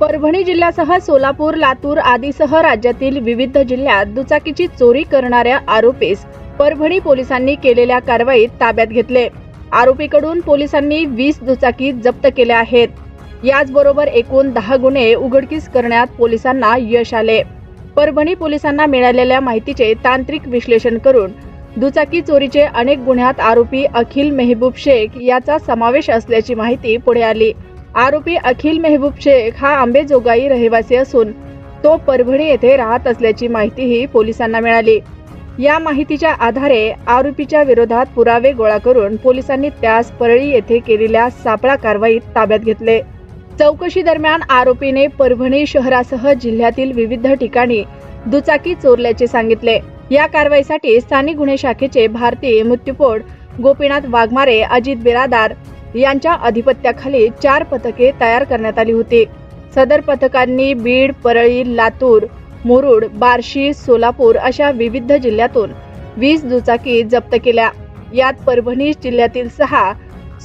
परभणी जिल्ह्यासह सोलापूर लातूर आदीसह राज्यातील विविध जिल्ह्यात दुचाकीची चोरी करणाऱ्या आरोपीस परभणी पोलिसांनी केलेल्या कारवाईत ताब्यात घेतले. आरोपीकडून पोलिसांनी वीस दुचाकी जप्त केल्या आहेत. याचबरोबर एकूण दहा गुन्हे उघडकीस करण्यात पोलिसांना यश आले. परभणी पोलिसांना मिळालेल्या माहितीचे तांत्रिक विश्लेषण करून दुचाकी चोरीचे अनेक गुन्ह्यात आरोपी अखिल मेहबूब शेख याचा समावेश असल्याची माहिती पुढे आली. आरोपी अखिल मेहबूब शेख हा आंबेजोगाई रहिवासी असून तो परभणी येथे राहत असल्याची माहितीही पोलिसांना मिळाली. या माहितीच्या आधारे आरोपीच्या विरोधात पुरावे गोळा करून पोलिसांनी त्यास परळी येथे केलेल्या सापळा कारवाईत ताब्यात घेतले. चौकशी दरम्यान आरोपीने परभणी शहरासह जिल्ह्यातील विविध ठिकाणी दुचाकी चोरल्याचे सांगितले. या कारवाईसाठी स्थानिक गुन्हे शाखेचे भारतीय मृत्यूपोड गोपीनाथ वाघमारे अजित बिरादार यांच्या अधिपत्याखाली चार पथके तयार करण्यात आली होती. सदर पथकांनी बीड परळी लातूर मुरुड बार्शी सोलापूर अशा विविध जिल्ह्यातून वीस दुचाकी जप्त केल्या. यात परभणी जिल्ह्यातील सहा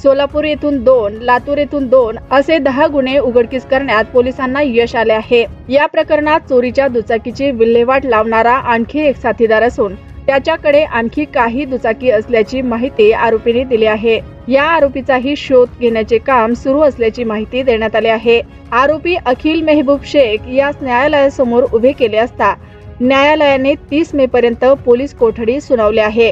सोलापूर येथून दोन लातूर येथून दोन असे दहा गुन्हे उघडकीस करण्यात पोलिसांना यश आले आहे. या प्रकरणात चोरीच्या दुचाकीची विल्हेवाट लावणारा आणखी एक साथीदार असून त्याच्याकडे आणखी काही दुचाकी असल्याची माहिती आरोपीने दिली आहे. या आरोपीचाही शोध घेण्याचे काम सुरू असल्याची माहिती देण्यात आली आहे. आरोपी अखिल मेहबूब शेख यास न्यायालयासमोर उभे केले असता न्यायालयाने तीस मे पर्यंत पोलीस कोठडी सुनावली आहे.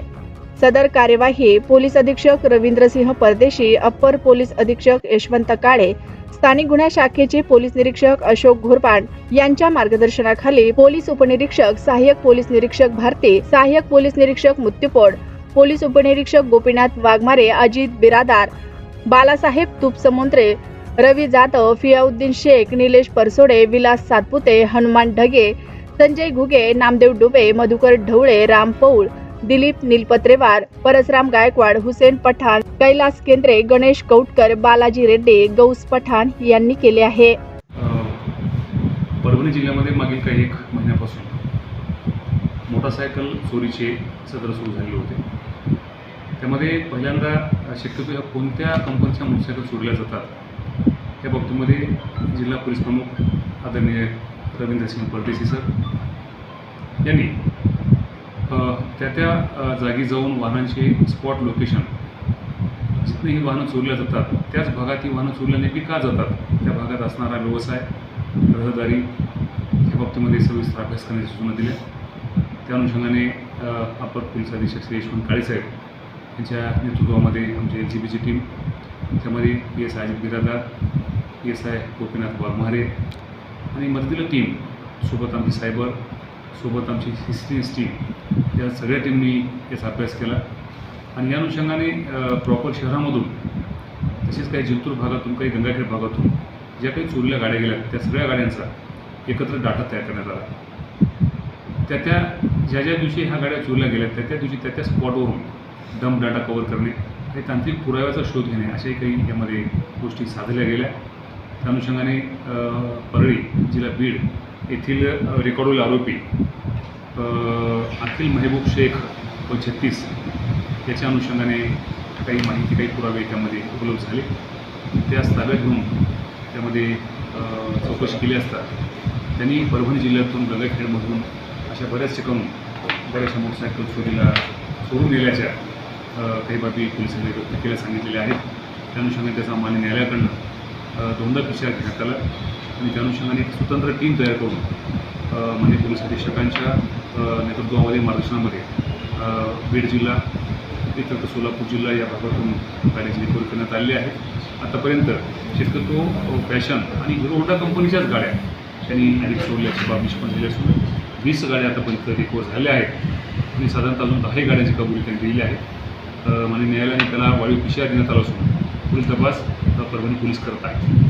सदर कार्यवाही पोलीस अधीक्षक रवींद्रसिंह परदेशी अप्पर पोलीस अधीक्षक यशवंत काळे स्थानिक गुन्हा शाखेचे पोलीस निरीक्षक अशोक घोरपाड यांच्या मार्गदर्शनाखाली पोलीस उपनिरीक्षक सहाय्यक पोलीस निरीक्षक भारती सहाय्यक पोलीस निरीक्षक मृत्यूपोड पोलीस उपनिरीक्षक गोपीनाथ वाघमारे अजित बिरादार बालासाहेब तुपसमुद्रे रवी जाधव फियाउद्दीन शेख निलेश परसोडे विलास सातपुते हनुमान ढगे संजय घुगे नामदेव डुबे मधुकर ढवळे राम पौळ दिलीप नीलपत्रेवार परसराम गायकवाड हुसेन पठाण कैलास केंद्रे गणेश कौटकर बालाजी रेड्डी गौस पठाण यांनी केले आहे. परभणी जिल्ह्यामध्ये मागील काही एक महिन्यापासून मोटारसायकल चोरीचे सत्र सुरू झालेले होते. त्यामध्ये पहिल्यांदा शक्यतो ह्या कोणत्या कंपनीच्या मोटरसायकल चोरल्या जातात या बाबतीमध्ये जिल्हा पोलीस प्रमुख आदरणीय रवींद्रसिंह परदेशी सर यांनी त्या त्या जागी जाऊन वाहनांचे स्पॉट लोकेशन जिथं ही वाहनं चोरल्या जातात त्याच भागात ही वाहनं चोरल्या नेमकी का जातात? त्या भागात असणारा व्यवसाय रहदारी या बाबतीमध्ये सविस्तर अभ्यास करण्याच्या सूचना दिल्या. त्या अनुषंगाने अ, अपर पोलीस अधीक्षक श्री यशवंत काळेसाहेब यांच्या नेतृत्वामध्ये आमची एल सी बीची टीम त्यामध्ये P S I Ajit Biradar P S I Gopinath Waghmare आणि मदतीला टीम सोबत आमची सायबर सोबत आमची हिस्ट्रीज टीम या सगळ्या टीमनी याचा अभ्यास केला. आणि या अनुषंगाने प्रॉपर शहरामधून तसेच काही जिंतूर भागातून काही गंगाखेड भागातून ज्या काही चोरल्या गाड्या गेल्या त्या सगळ्या गाड्यांचा एकत्र डाटा तयार करण्यात आला. त्या त्या ज्या ज्या दिवशी ह्या गाड्या चोरल्या गेल्या त्या त्या दिवशी त्या त्या स्पॉटवरून डंप डाटा कव्हर करणे आणि तांत्रिक पुराव्याचा शोध घेणे अशाही काही यामध्ये गोष्टी साधल्या गेल्या. त्या अनुषंगाने परळी जिल्हा बीड येथील रेकॉर्डवरील आरोपी अखिल मेहबूब शेख व छत्तीस याच्या अनुषंगाने काही माहिती काही पुरावे त्यामध्ये उपलब्ध झाले. त्यास ताब्यात घेऊन त्यामध्ये चौकशी केली असता त्यांनी परभणी जिल्ह्यातून गंगाखेडमधून अशा बऱ्याच ठिकाणून बऱ्याचशा मोटरसायकल चोरीला चोरून नेल्याच्या काही बाबी पोलिसांनी व्यक्त केल्या सांगितलेल्या आहेत. त्या अनुषंगाने त्याचा मान्य न्यायालयाकडनं दोनदा विचार घेण्यात आला आणि त्या अनुषंगाने एक स्वतंत्र टीम तयार करून म्हणजे पोलीस अधीक्षकांच्या नेतृत्वामध्ये मार्गदर्शनामध्ये बीड जिल्हा इतर सोलापूर जिल्हा या भागातून गाड्याची रिकव्हरी करण्यात आलेली आहे. आतापर्यंत शक्यतो फॅशन आणि हिरो होंडा कंपनीच्याच गाड्या त्यांनी अधिक सोडल्याची बाब निष्पन्न झाली असून वीस गाड्या आतापर्यंत रिकवर झाल्या आहेत. आणि साधारणतः अजून दहाही गाड्यांची कबुली त्यांनी दिली आहे. माननीय न्यायालयाने त्याला वाढीव पिशा देण्यात आला असून पुढील तपास अ, परभणी पोलीस करत आहेत.